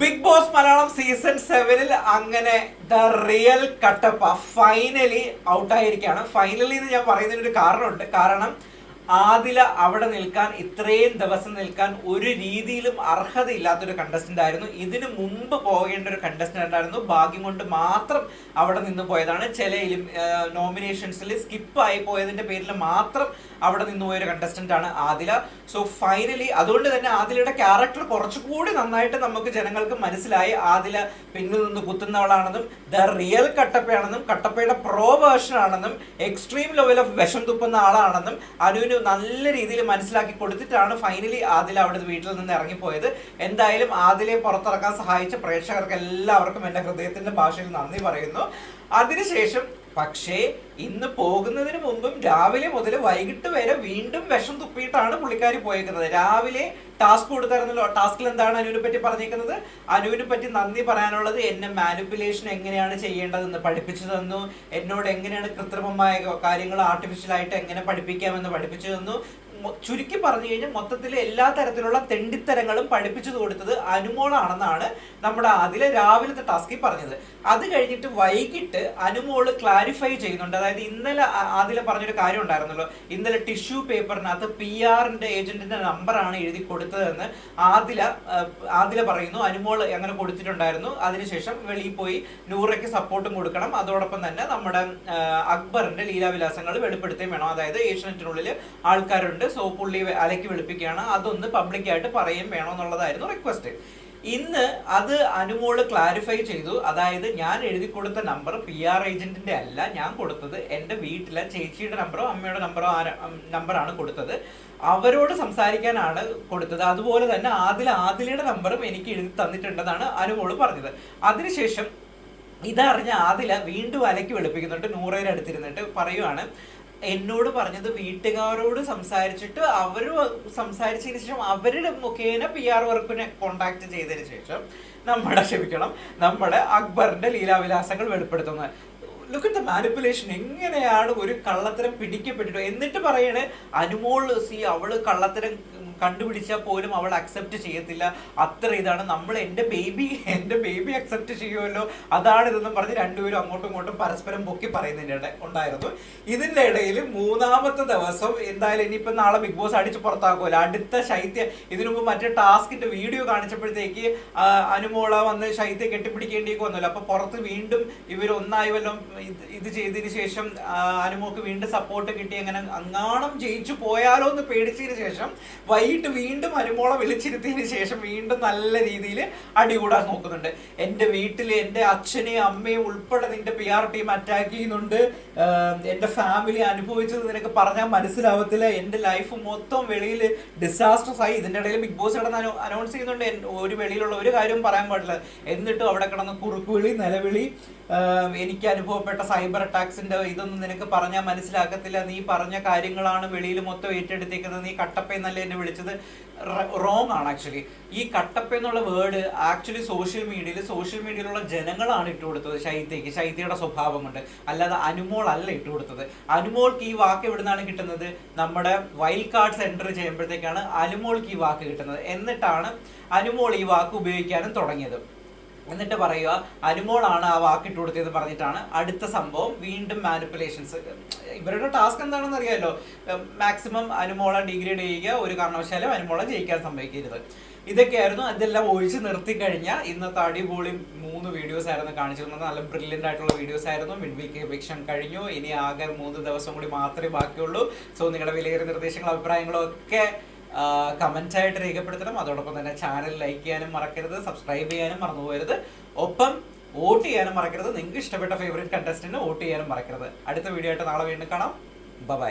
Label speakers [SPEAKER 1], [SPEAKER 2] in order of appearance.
[SPEAKER 1] Big boss Malayalam season സെവനിൽ അങ്ങനെ the real Kattappa finally ഔട്ടായിരിക്കുകയാണ് ഫൈനലി എന്ന് ഞാൻ പറയുന്നതിനൊരു കാരണമുണ്ട്. കാരണം ആദില അവിടെ നിൽക്കാൻ ഇത്രയും ദിവസം നിൽക്കാൻ ഒരു രീതിയിലും അർഹതയില്ലാത്തൊരു കണ്ടസ്റ്റന്റ് ആയിരുന്നു. ഇതിനു മുമ്പ് പോകേണ്ട ഒരു കണ്ടസ്റ്റന്റ് ആയിരുന്നു. ഭാഗ്യം കൊണ്ട് മാത്രം അവിടെ നിന്ന് പോയതാണ്. ചില നോമിനേഷൻസിൽ സ്കിപ്പ് ആയി പോയതിന്റെ പേരിൽ മാത്രം അവിടെ നിന്ന് പോയൊരു കണ്ടസ്റ്റന്റ് ആണ് ആദില. സോ ഫൈനലി അതുകൊണ്ട് തന്നെ ആദിലയുടെ ക്യാരക്ടർ കുറച്ചുകൂടി നന്നായിട്ട് നമുക്ക് ജനങ്ങൾക്ക് മനസ്സിലായി. ആദില പിന്നിൽ നിന്ന് കുത്തുന്നവളാണെന്നും ദ റിയൽ കട്ടപ്പയാണെന്നും കട്ടപ്പയുടെ പ്രോ വേർഷൻ ആണെന്നും എക്സ്ട്രീം ലെവൽ ഓഫ് വിഷം തുപ്പുന്ന ആളാണെന്നും അനുവിന് നല്ല രീതിയിൽ മനസ്സിലാക്കി കൊടുത്തിട്ടാണ് ഫൈനലി ആദിൽ അവിടെ വീട്ടിൽ നിന്ന് ഇറങ്ങിപ്പോയത്. എന്തായാലും ആദിലെ പുറത്തിറക്കാൻ സഹായിച്ച പ്രേക്ഷകർക്ക് എല്ലാവർക്കും എന്റെ ഹൃദയത്തിന്റെ ഭാഷയിൽ നന്ദി പറയുന്നു. അതിനുശേഷം പക്ഷേ ഇന്ന് പോകുന്നതിന് മുമ്പും രാവിലെ മുതൽ വൈകിട്ട് വരെ വീണ്ടും വിഷം തുപ്പിയിട്ടാണ് പുള്ളിക്കാരി പോയേക്കുന്നത്. രാവിലെ ടാസ്ക് കൊടുത്തായിരുന്നല്ലോ. ടാസ്കിൽ എന്താണ് അനുവിനെ പറ്റി പറഞ്ഞേക്കുന്നത് അനുവിനെ പറ്റി നന്ദി പറയാനുള്ളത് എന്നെ മാനിപ്പുലേഷൻ എങ്ങനെയാണ് ചെയ്യേണ്ടതെന്ന് പഠിപ്പിച്ചു തന്നു. എന്നോട് എങ്ങനെയാണ് കൃത്രിമമായ കാര്യങ്ങൾ ആർട്ടിഫിഷ്യൽ ആയിട്ട് എങ്ങനെ പഠിപ്പിക്കാമെന്ന് പഠിപ്പിച്ചു തന്നു. ചുരുക്കി പറഞ്ഞു കഴിഞ്ഞാൽ മൊത്തത്തിൽ എല്ലാ തരത്തിലുള്ള തെണ്ടിത്തരങ്ങളും പഠിപ്പിച്ചു കൊടുത്തത് അനുമോളാണെന്നാണ് നമ്മുടെ അതിലെ രാവിലത്തെ ടാസ്കിൽ പറഞ്ഞത്. അത് കഴിഞ്ഞിട്ട് വൈകിട്ട് അനുമോൾ ക്ലാരിഫൈ ചെയ്യുന്നുണ്ട്. അതായത് ഇന്നലെ അതിലെ പറഞ്ഞൊരു കാര്യം ഉണ്ടായിരുന്നല്ലോ. ഇന്നലെ ടിഷ്യൂ പേപ്പറിനകത്ത് പി ആറിന്റെ ഏജന്റിന്റെ നമ്പറാണ് എഴുതി കൊടുത്തതെന്ന് ആദില ആദില പറയുന്നു. അനുമോൾ അങ്ങനെ കൊടുത്തിട്ടുണ്ടായിരുന്നു. അതിനുശേഷം വെളിയിൽ പോയി നൂറയ്ക്ക് സപ്പോർട്ടും കൊടുക്കണം. അതോടൊപ്പം തന്നെ നമ്മുടെ അക്ബറിന്റെ ലീലാവിലാസങ്ങൾ വെളിപ്പെടുത്തുകയും വേണം. അതായത് ഏഷ്യനെറ്റിനുള്ളിൽ ആൾക്കാരുണ്ട്. സോ പുള്ളി വെ- അലക്കി വെളുപ്പിക്കുകയാണ്. അതൊന്ന് പബ്ലിക്കായിട്ട് പറയും വേണമെന്നുള്ളതായിരുന്നു റിക്വസ്റ്റ് ഇന്ന് അത് അനുമോൾ ക്ലാരിഫൈ ചെയ്തു. അതായത് ഞാൻ എഴുതി കൊടുത്ത നമ്പർ പി ആർ ഏജന്റിന്റെ അല്ല. ഞാൻ കൊടുത്തത് എന്റെ വീട്ടിലെ ചേച്ചിയുടെ നമ്പറോ അമ്മയുടെ നമ്പറോ നമ്പറാണ് കൊടുത്തത്. അവരോട് സംസാരിക്കാനാണ് കൊടുത്തത്. അതുപോലെ തന്നെ ആദിൽ ആദിലയുടെ നമ്പറും എനിക്ക് എഴുതി തന്നിട്ടുണ്ടെന്നാണ് അനുമോൾ പറഞ്ഞത്. അതിനുശേഷം ഇതറിഞ്ഞ ആദില വീണ്ടും അലക്കി വെളുപ്പിക്കുന്നുണ്ട്. നൂറേരടുത്തിരുന്നിട്ട് പറയുവാണ്. എന്നോട് പറഞ്ഞത് വീട്ടുകാരോട് സംസാരിച്ചിട്ട് അവർ സംസാരിച്ചതിന് ശേഷം അവരുടെ മുഖേന പി ആർ വർക്കിനെ കോണ്ടാക്ട് ചെയ്തതിന് ശേഷം നമ്മുടെ ക്ഷമിക്കണം നമ്മുടെ അക്ബറിന്റെ ലീലാവിലാസങ്ങൾ വെളിപ്പെടുത്തുന്നത് ലുക്ക് അറ്റ് ദ മാനിപ്പുലേഷൻ എങ്ങനെയാണ് ഒരു കള്ളത്തരം പിടിക്കപ്പെട്ടിട്ടോ എന്നിട്ട് പറയണേ അനുമോൾ സി അവൾ കള്ളത്തരം കണ്ടുപിടിച്ചാൽ പോലും അവൾ അക്സെപ്റ്റ് ചെയ്യത്തില്ല. അത്ര ഇതാണ്. നമ്മൾ എന്റെ ബേബി എന്റെ ബേബി അക്സെപ്റ്റ് ചെയ്യുമല്ലോ. അതാണ് ഇതെന്നും പറഞ്ഞ് രണ്ടുപേരും അങ്ങോട്ടും ഇങ്ങോട്ടും പരസ്പരം പൊക്കി പറയുന്നതിന്റെ ഉണ്ടായിരുന്നു. ഇതിന്റെ ഇടയിൽ മൂന്നാമത്തെ ദിവസം എന്തായാലും ഇനിയിപ്പോൾ നാളെ ബിഗ് ബോസ് അടിച്ച് പുറത്താക്കുമല്ലോ. അടുത്ത ശൈത്യ ഇതിനു മുമ്പ് മറ്റേ ടാസ്കിന്റെ വീഡിയോ കാണിച്ചപ്പോഴത്തേക്ക് അനുമോള വന്ന് ശൈത്യ കെട്ടിപ്പിടിക്കേണ്ടിയൊക്കെ വന്നല്ലോ. അപ്പോൾ പുറത്ത് വീണ്ടും ഇവർ ഒന്നായി വല്ലതും ഇത് ചെയ്തതിന് ശേഷം അനുമോക്ക് വീണ്ടും സപ്പോർട്ട് കിട്ടി. അങ്ങനെ അങ്ങാണം ജയിച്ചു പോയാലോ എന്ന് പേടിച്ചതിന് ശേഷം വൈകിട്ട് വീണ്ടും അനുമോളെ വിളിച്ചിരുത്തിയതിന് ശേഷം വീണ്ടും നല്ല രീതിയിൽ അടികൂടാൻ നോക്കുന്നുണ്ട്. എന്റെ വീട്ടിൽ എന്റെ അച്ഛനെയും അമ്മയും ഉൾപ്പെടെ നിന്റെ പി ആർ ടീം അറ്റാക്ക് ചെയ്യുന്നുണ്ട്. എന്റെ ഫാമിലി അനുഭവിച്ചത് നിനക്ക് പറഞ്ഞാൽ മനസ്സിലാവത്തില്ല. എന്റെ ലൈഫ് മൊത്തം വെളിയിൽ ഡിസാസ്റ്റർസ് ആയി. ഇതിന്റെ ഇടയിൽ ബിഗ് ബോസ് കിടന്ന് അനൗൺസ് ചെയ്യുന്നുണ്ട്. ഒരു വെളിയിലുള്ള ഒരു കാര്യവും പറയാൻ പാടില്ല. എന്നിട്ടും അവിടെ കിടന്ന് കുറുക്കുവിളി നിലവിളി. എനിക്ക് അനുഭവപ്പെട്ട സൈബർ അറ്റാക്സിന്റെ ഇതൊന്നും നിനക്ക് പറഞ്ഞാൽ മനസ്സിലാക്കത്തില്ല. നീ പറഞ്ഞ കാര്യങ്ങളാണ് വെളിയിൽ മൊത്തം ഏറ്റെടുത്തേക്കുന്നത്. നീ കട്ടപ്പയെന്നല്ലേ എന്നെ എന്നെ വിളിച്ചത് റോങ് ആണ് ആക്ച്വലി ഈ കട്ടപ്പ എന്നുള്ള വേർഡ് ആക്ച്വലി സോഷ്യൽ മീഡിയയിൽ സോഷ്യൽ മീഡിയയിലുള്ള ജനങ്ങളാണ് ഇട്ട് കൊടുത്തത് ശൈത്യക്ക് ശൈത്യയുടെ സ്വഭാവം കൊണ്ട്. അല്ലാതെ അനുമോൾ അല്ല ഇട്ട് കൊടുത്തത്. അനുമോൾക്ക് ഈ വാക്ക് എവിടുന്നാണ് കിട്ടുന്നത്? നമ്മുടെ വൈൽഡ് കാർഡ്സ് എന്റർ ചെയ്യുമ്പോഴത്തേക്കാണ് അനുമോൾക്ക് ഈ വാക്ക് കിട്ടുന്നത്. എന്നിട്ടാണ് അനുമോൾ ഈ വാക്ക് ഉപയോഗിക്കാനും തുടങ്ങിയത്. എന്നിട്ട് പറയുക അനുമോളാണ് ആ വാക്കിട്ട് കൊടുത്തതെന്ന് പറഞ്ഞിട്ടാണ് അടുത്ത സംഭവം വീണ്ടും മാനിപ്പുലേഷൻസ് ഇവരുടെ ടാസ്ക് എന്താണെന്ന് അറിയാമല്ലോ മാക്സിമം അനുമോളെ ഡിഗ്രേഡ് ചെയ്യുക ഒരു കാരണവശാലും അനുമോളെ ജയിക്കാൻ സംഭവിക്കരുത് ഇതൊക്കെയായിരുന്നു. അതെല്ലാം ഒഴിച്ച് നിർത്തി കഴിഞ്ഞാൽ ഇന്നത്തെ അടിപൊളി മൂന്ന് വീഡിയോസ് ആയിരുന്നു കാണിച്ചിരുന്നത്. നല്ല ബ്രില്യന്റ് ആയിട്ടുള്ള വീഡിയോസ് ആയിരുന്നു. മിഡ് വീക്ക് എവിക്ഷൻ കഴിഞ്ഞു. ഇനി ആകെ മൂന്ന് ദിവസം കൂടി മാത്രമേ ബാക്കിയുള്ളൂ. സോ നിങ്ങളുടെ വിലയേറിയ നിർദ്ദേശങ്ങളും അഭിപ്രായങ്ങളും ഒക്കെ കമൻസ് ആയിട്ട് രേഖപ്പെടുത്തണം. അതോടൊപ്പം തന്നെ ചാനൽ ലൈക്ക് ചെയ്യാനും മറക്കരുത് സബ്സ്ക്രൈബ് ചെയ്യാനും മറന്നു പോകരുത്. ഒപ്പം വോട്ട് ചെയ്യാനും മറക്കരുത്. നിങ്ങൾക്ക് ഇഷ്ടപ്പെട്ട ഫേവറേറ്റ് കണ്ടസ്റ്റന്റിന് വോട്ട് ചെയ്യാനും മറക്കരുത്. അടുത്ത വീഡിയോ ആയിട്ട് നാളെ വീണ്ടും കാണാം. ബൈ